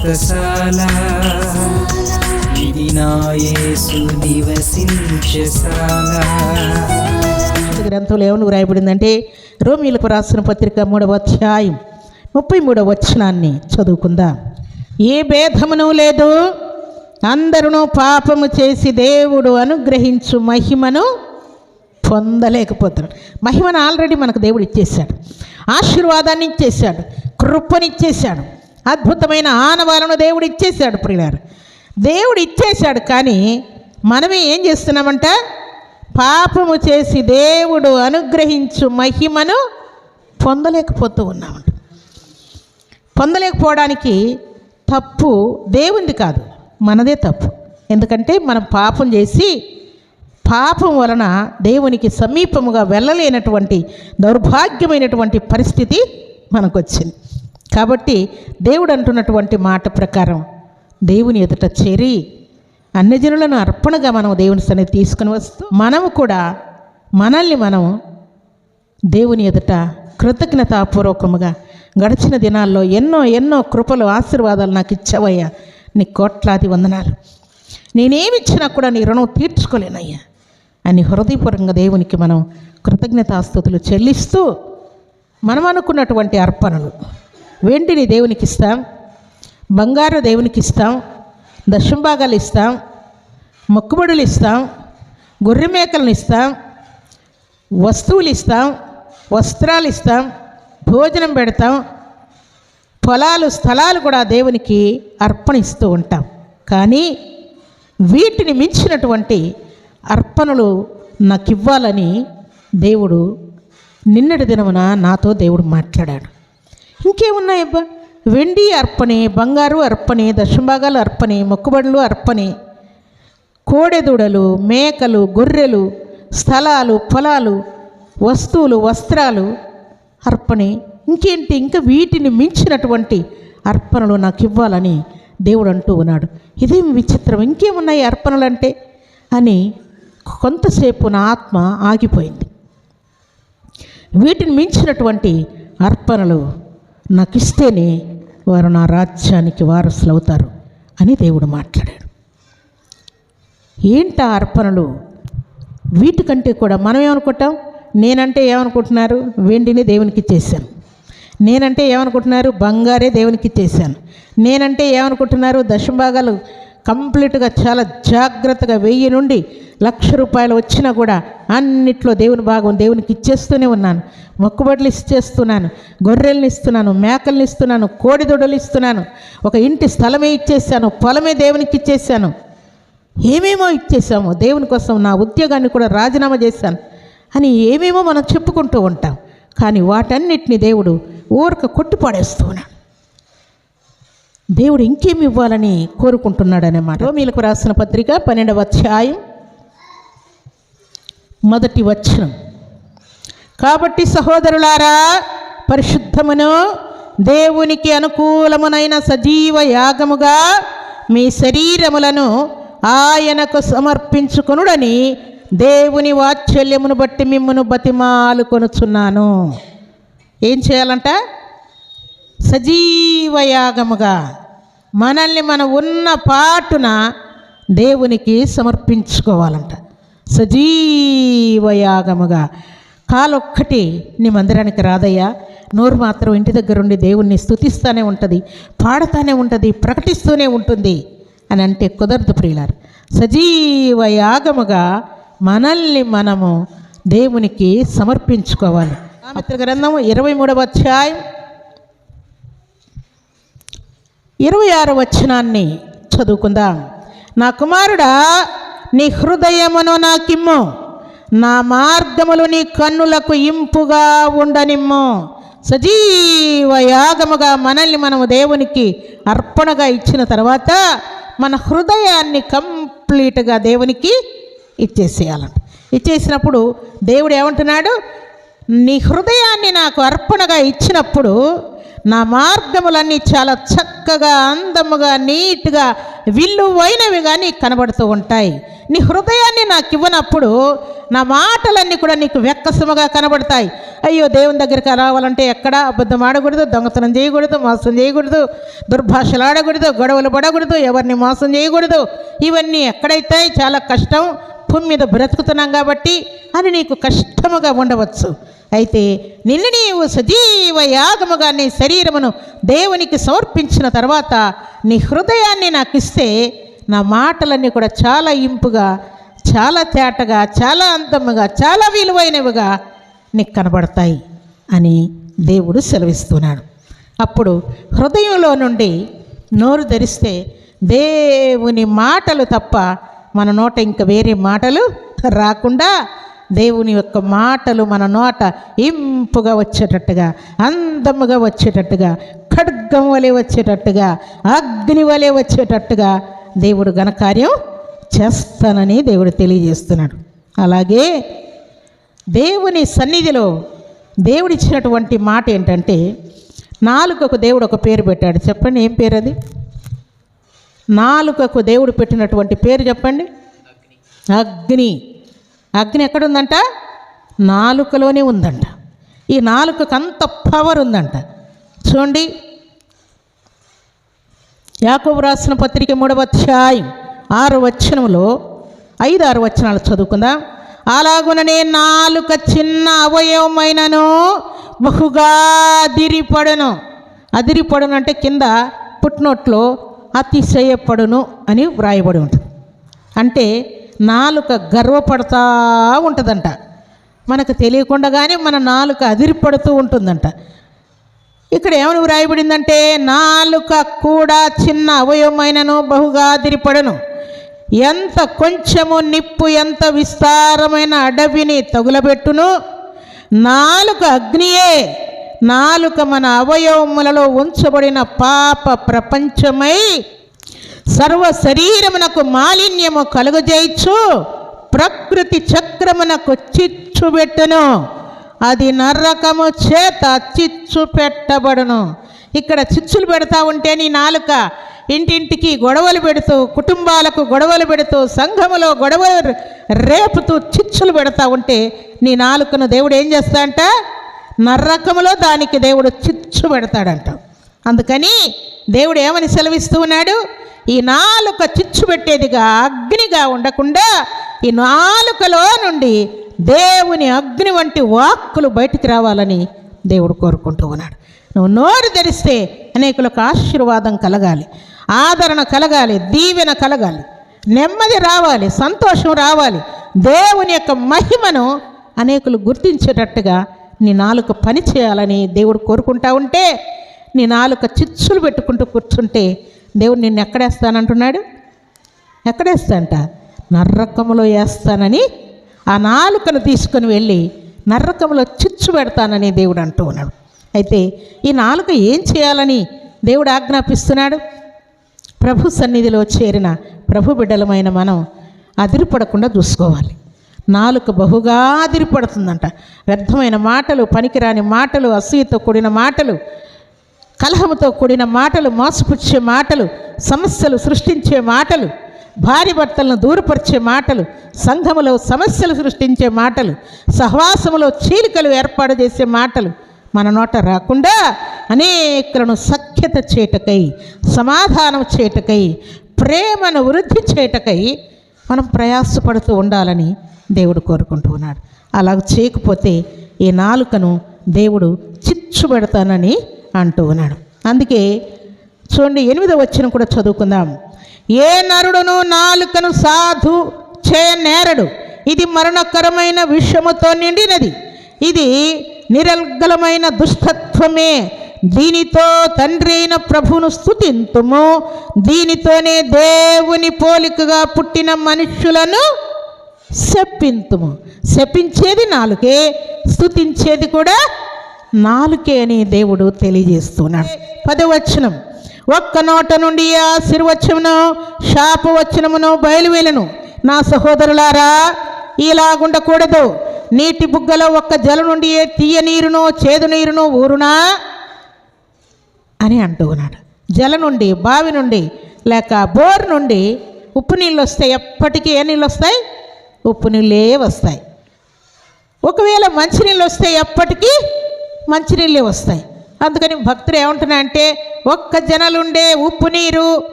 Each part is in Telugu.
వ్రతశాల ఇది నా నివసించశాల గ్రంథంలో ఏమని వ్రాయబడిందంటే రోమిలకు రాసిన పత్రిక మూడవ అధ్యాయం ముప్పై మూడవ వచనాన్ని చదువుకుందాం. ఏ భేదమును లేదు అందరూ పాపము చేసి దేవుడు అనుగ్రహించు మహిమను పొందలేకపోతున్నాడు. మహిమను ఆల్రెడీ మనకు దేవుడు ఇచ్చేశాడు. ఆశీర్వాదాన్ని ఇచ్చేశాడు. కృపనిచ్చేశాడు అద్భుతమైన ఆనవాలను దేవుడు ఇచ్చేశాడు ప్రియులారు. దేవుడు ఇచ్చేశాడు కానీ మనమే ఏం చేస్తున్నామంట? పాపము చేసి దేవుడు అనుగ్రహించు మహిమను పొందలేకపోతూ ఉన్నామంట. పొందలేకపోవడానికి తప్పు దేవుంది కాదు మనదే తప్పు. ఎందుకంటే మనం పాపం చేసి పాపం వలన దేవునికి సమీపముగా వెళ్ళలేనటువంటి దౌర్భాగ్యమైనటువంటి పరిస్థితి మనకు వచ్చింది కాబట్టి దేవుడు అంటున్నటువంటి మాట ప్రకారం దేవుని ఎదుట చేరి అన్యజనులను అర్పణగా మనం దేవుని సన్నిధి తీసుకుని వస్తూ మనము కూడా మనల్ని మనం దేవుని ఎదుట కృతజ్ఞతాపూర్వకముగా గడిచిన దినాల్లో ఎన్నో ఎన్నో కృపలు ఆశీర్వాదాలు నాకు ఇచ్చావయ్యా. నీ కోట్లాది వందనాలు. నేనేమిచ్చినా కూడా నీ రుణం తీర్చుకోలేనయ్యా. అని హృదయపూర్వకంగా దేవునికి మనం కృతజ్ఞతాస్తుతులు చెల్లిస్తూ మనం అనుకున్నటువంటి అర్పణలు. వెండిని దేవునికి ఇస్తాం బంగారు దేవునికి ఇస్తాం దశంభాగాలు ఇస్తాం మొక్కుబడులు ఇస్తాం గొర్రె మేకలను ఇస్తాం వస్తువులు ఇస్తాం వస్త్రాలు ఇస్తాం భోజనం పెడతాం పొలాలు స్థలాలు కూడా దేవునికి అర్పణిస్తూ ఉంటాం. కానీ వీటిని మించినటువంటి అర్పణలు నాకు ఇవ్వాలని దేవుడు నిన్నటి దినమున నాతో దేవుడు మాట్లాడాడు. ఇంకేమున్నాయబ్బా వెండి అర్పణే బంగారు అర్పణే దశంభాగాలు అర్పణే మొక్కుబడులు అర్పణే. కోడెదూడలు మేకలు గొర్రెలు స్థలాలు పొలాలు వస్తువులు వస్త్రాలు అర్పణే. ఇంకేంటి? ఇంకా వీటిని మించినటువంటి అర్పణలు నాకు ఇవ్వాలని దేవుడు అంటూ ఉన్నాడు. ఇదేం విచిత్రం? ఇంకేమున్నాయి అర్పణలు అంటే అని కొంతసేపు నా ఆత్మ ఆగిపోయింది. వీటిని మించినటువంటి అర్పణలు నాకు ఇస్తేనే వారు నా రాజ్యానికి వారసులు అవుతారు అని దేవుడు మాట్లాడాడు. ఏంట అర్పణలు? వీటికంటే కూడా మనం ఏమనుకుంటాం? నేనంటే ఏమనుకుంటున్నారు? వెండిని దేవునికి ఇచ్చేసాను నేనంటే ఏమనుకుంటున్నారు? బంగారే దేవునికి ఇచ్చేసాను నేనంటే ఏమనుకుంటున్నారు? దశభాగాలు కంప్లీట్గా చాలా జాగ్రత్తగా వెయ్యి నుండి లక్ష రూపాయలు వచ్చినా కూడా అన్నిట్లో దేవుని భాగం దేవునికి ఇచ్చేస్తూనే ఉన్నాను. మొక్కుబడులు ఇచ్చేస్తున్నాను గొర్రెల్ని ఇస్తున్నాను మేకల్ని ఇస్తున్నాను కోడిదొడలు ఇస్తున్నాను. ఒక ఇంటి స్థలమే ఇచ్చేసాను పొలమే దేవునికి ఇచ్చేసాను ఏమేమో ఇచ్చేసాము దేవుని కోసం నా ఉద్యోగాన్ని కూడా రాజీనామా చేశాను అని ఏమేమో మనం చెప్పుకుంటూ ఉంటాం. కానీ వాటన్నిటిని దేవుడు ఊరక కొట్టిపాడేస్తూ ఉన్నాడు. దేవుడు ఇంకేమి ఇవ్వాలని కోరుకుంటున్నాడనమాట రోమీలకు రాసిన పత్రిక పన్నెండవ అధ్యాయం మొదటి వచనం. కాబట్టి సహోదరులారా పరిశుద్ధమును దేవునికి అనుకూలమునైన సజీవ యాగముగా మీ శరీరములను ఆయనకు సమర్పించుకొనుడని దేవుని వాత్సల్యమును బట్టి మిమ్మను బతిమాలు కొనుచున్నాను. ఏం చేయాలంట? సజీవయాగముగా మనల్ని మనం ఉన్న పాటున దేవునికి సమర్పించుకోవాలంట. సజీవయాగముగా. కాలొక్కటి నీ మందిరానికి రాదయ్యా. నోరు మాత్రం ఇంటి దగ్గర ఉండి దేవుణ్ణి స్థుతిస్తూనే ఉంటుంది పాడుతూనే ఉంటుంది ప్రకటిస్తూనే ఉంటుంది అని అంటే కుదరదు ప్రియులారు. సజీవయాగముగా మనల్ని మనము దేవునికి సమర్పించుకోవాలి. గ్రంథం ఇరవై మూడవ అధ్యాయం ఇరవై ఆరు వచనాన్ని చదువుకుందాం. నా కుమారుడా నీ హృదయమును నాకిమ్ము. నా మార్గములు నీ కన్నులకు ఇంపుగా ఉండనిమ్ము. సజీవ యాగముగా మనల్ని మనము దేవునికి అర్పణగా ఇచ్చిన తర్వాత మన హృదయాన్ని కంప్లీట్గా దేవునికి ఇచ్చేసేయాలంట. ఇచ్చేసినప్పుడు దేవుడు ఏమంటున్నాడు? నీ హృదయాన్ని నాకు అర్పణగా ఇచ్చినప్పుడు నా మార్గములన్నీ చాలా చక్కగా అందముగా నీట్గా విల్లువైనవి కానీ కనబడుతూ ఉంటాయి. నీ హృదయాన్ని నాకు ఇవ్వనప్పుడు నా మాటలన్నీ కూడా నీకు వెక్కసముగా కనబడతాయి. అయ్యో దేవుని దగ్గరికి రావాలంటే ఎక్కడ అబద్ధం ఆడకూడదు దొంగతనం చేయకూడదు మోసం చేయకూడదు దుర్భాషలు ఆడకూడదు గొడవలు పడకూడదు ఎవరిని మోసం చేయకూడదు. ఇవన్నీ ఎక్కడైతే చాలా కష్టం భూమి మీద బ్రతుకుతున్నాం కాబట్టి అని నీకు కష్టముగా ఉండవచ్చు. అయితే నిన్ను నీవు సజీవ యాగముగా నీ శరీరమును దేవునికి సమర్పించిన తర్వాత నీ హృదయాన్ని నాకు ఇస్తే నా మాటలన్నీ కూడా చాలా ఇంపుగా చాలా తేటగా చాలా అందముగా చాలా విలువైనవిగా నీకు కనబడతాయి అని దేవుడు సెలవిస్తున్నాడు. అప్పుడు హృదయంలో నుండి నోరు ధరిస్తే దేవుని మాటలు తప్ప మన నోట ఇంకా వేరే మాటలు రాకుండా దేవుని యొక్క మాటలు మన నోట ఇంపుగా వచ్చేటట్టుగా అందముగా వచ్చేటట్టుగా ఖడ్గం వలె వచ్చేటట్టుగా అగ్ని వలె వచ్చేటట్టుగా దేవుడు ఘనకార్యం చేస్తానని దేవుడు తెలియజేస్తున్నాడు. అలాగే దేవుని సన్నిధిలో దేవుడిచ్చినటువంటి మాట ఏంటంటే నాలుకకు దేవుడు ఒక పేరు పెట్టాడు. చెప్పండి ఏం పేరు అది? నాలుకకు దేవుడు పెట్టినటువంటి పేరు చెప్పండి. అగ్ని. అగ్ని ఎక్కడుందంట? నాలుకలోనే ఉందంట. ఈ నాలుకకు అంత పవర్ ఉందంట. చూడండి. యాకోబు రాసిన పత్రిక మూడవ అధ్యాయం ఆరు వచనంలో ఐదు ఆరు వచనాలు చదువుకుందాం. అలాగుననే నాలుక చిన్న అవయవమైనను బహుగా అదిరిపడును. అదిరిపడను అంటే కింద పుట్టినోట్లో అతిశయపడును అని వ్రాయబడి ఉంటుంది. అంటే నాలుక గర్వపడతా ఉంటుందంట. మనకు తెలియకుండానే మన నాలుక అదిరిపడుతూ ఉంటుందంట. ఇక్కడ ఏమని వ్రాయబడిందంటే నాలుక కూడా చిన్న అవయవమైనను బహుగా అదిరిపడను. ఎంత కొంచెము నిప్పు ఎంత విస్తారమైన అడవిని తగులబెట్టును. నాలుక అగ్నియే. నాలుక మన అవయవములలో ఉంచబడిన పాప ప్రపంచమై సర్వ శరీరమునకు మాలిన్యము కలుగజేయచ్చు ప్రకృతి చక్రమునకు చిచ్చుబెట్టును అది నరకము చేత చిచ్చు పెట్టబడును. ఇక్కడ చిచ్చులు పెడతా ఉంటే నీ నాలుక ఇంటింటికి గొడవలు పెడుతూ కుటుంబాలకు గొడవలు పెడుతూ సంఘములో గొడవలు రేపుతూ చిచ్చులు పెడతా ఉంటే నీ నాలుకను దేవుడు ఏం చేస్తా అంట నరకములో దానికి దేవుడు చిచ్చు పెడతాడంట. అందుకని దేవుడు ఏమని సెలవిస్తూ ఉన్నాడు? ఈ నాలుక చిచ్చు పెట్టేదిగా అగ్నిగా ఉండకుండా ఈ నాలుకలో నుండి దేవుని అగ్ని వంటి వాక్కులు బయటికి రావాలని దేవుడు కోరుకుంటూ ఉన్నాడు. నువ్వు నోరు తెరిస్తే అనేకులకు ఆశీర్వాదం కలగాలి ఆదరణ కలగాలి దీవెన కలగాలి నెమ్మది రావాలి సంతోషం రావాలి దేవుని యొక్క మహిమను అనేకులు గుర్తించేటట్టుగా నీ నాలుక పని చేయాలని దేవుడు కోరుకుంటా ఉంటే నీ నాలుక చిచ్చులు పెట్టుకుంటూ కూర్చుంటే దేవుడు నిన్ను ఎక్కడేస్తానంటున్నాడు? ఎక్కడేస్తాంట నర్రకములో వేస్తానని ఆ నాలుకను తీసుకొని వెళ్ళి నర్రకములో చిచ్చు పెడతానని దేవుడు అంటూ ఉన్నాడు. అయితే ఈ నాలుక ఏం చేయాలని దేవుడు ఆజ్ఞాపిస్తున్నాడు? ప్రభు సన్నిధిలో చేరిన ప్రభు బిడ్డలమైన మనం అదిరిపడకుండా చూసుకోవాలి. నాలుక బహుగా అదిరిపడుతుందంట. వ్యర్థమైన మాటలు పనికిరాని మాటలు అసూయతో కూడిన మాటలు కలహముతో కూడిన మాటలు మోసపుచ్చే మాటలు సమస్యలు సృష్టించే మాటలు భార్య భర్తలను దూరపరిచే మాటలు సంఘములో సమస్యలు సృష్టించే మాటలు సహవాసములో చీలికలు ఏర్పాటు చేసే మాటలు మన నోట రాకుండా అనేకులను సఖ్యత చేటకై సమాధానం చేటకై ప్రేమను వృద్ధి చేటకై మనం ప్రయాసపడుతూ ఉండాలని దేవుడు కోరుకుంటూ ఉన్నాడు. అలా చేయకపోతే ఈ నాలుకను దేవుడు చిచ్చుబెడతానని అంటూ ఉన్నాడు. అందుకే చూడండి ఎనిమిదో వచ్చిన కూడా చదువుకుందాం. ఏ నరుడును నాలుకను సాధు చేయనేరడు ఇది మరణకరమైన విషముతో నిండినది. ఇది నిరర్గలమైన దుష్టత్వమే. దీనితో తండ్రి అయిన ప్రభువును స్థుతింతుము దీనితోనే దేవుని పోలికగా పుట్టిన మనుష్యులను శప్పింతుము శపించేది నాలుకే స్థుతించేది కూడా నాలుకే అని దేవుడు తెలియజేస్తున్నాడు. పదవచనం. ఒక్క నోట నుండి ఆ శిరువచనమును శాపవచనమును బయలువేలను. నా సహోదరులారా ఇలాగుండకూడదు. నీటి బుగ్గలో ఒక్క జల నుండి తీయ నీరును చేదు నీరును ఊరునా? అని అంటున్నాడు జల నుండి బావి నుండి లేక బోర్ నుండి ఉప్పు నీళ్ళు వస్తాయి. ఎప్పటికీ ఏ నీళ్ళు వస్తాయి? ఉప్పు నీళ్ళే వస్తాయి. ఒకవేళ మంచినీళ్ళు వస్తే ఎప్పటికీ మంచినీళ్ళే వస్తాయి. అందుకని భక్తులు ఏమంటున్నారంటే ఒక్క జనలుండే ఉప్పు నీరు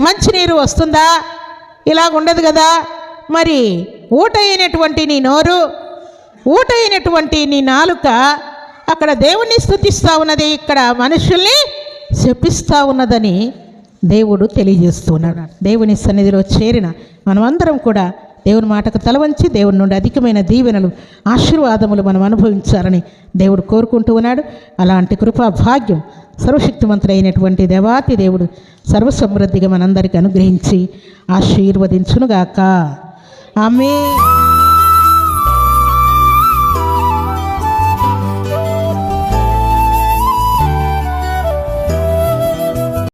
మంచినీరు వస్తుందా? ఇలా ఉండదు కదా. మరి ఊట అయినటువంటి నీ నోరు ఊట అయినటువంటి నీ నాలుక అక్కడ దేవుణ్ణి స్థుతిస్తూ ఉన్నది ఇక్కడ మనుషుల్ని శపిస్తూ ఉన్నదని దేవుడు తెలియజేస్తున్నాడు దేవుని సన్నిధిలో చేరిన మనమందరం కూడా దేవుని మాటకు తలవంచి దేవుని నుండి అధికమైన దీవెనలు ఆశీర్వాదములు మనం అనుభవించాలని దేవుడు కోరుకుంటూ ఉన్నాడు. అలాంటి కృపా భాగ్యం సర్వశక్తిమంతుడైనటువంటి దేవాతి దేవుడు సర్వసమృద్ధిగా మనందరికీ అనుగ్రహించి ఆశీర్వదించునుగాక. ఆమె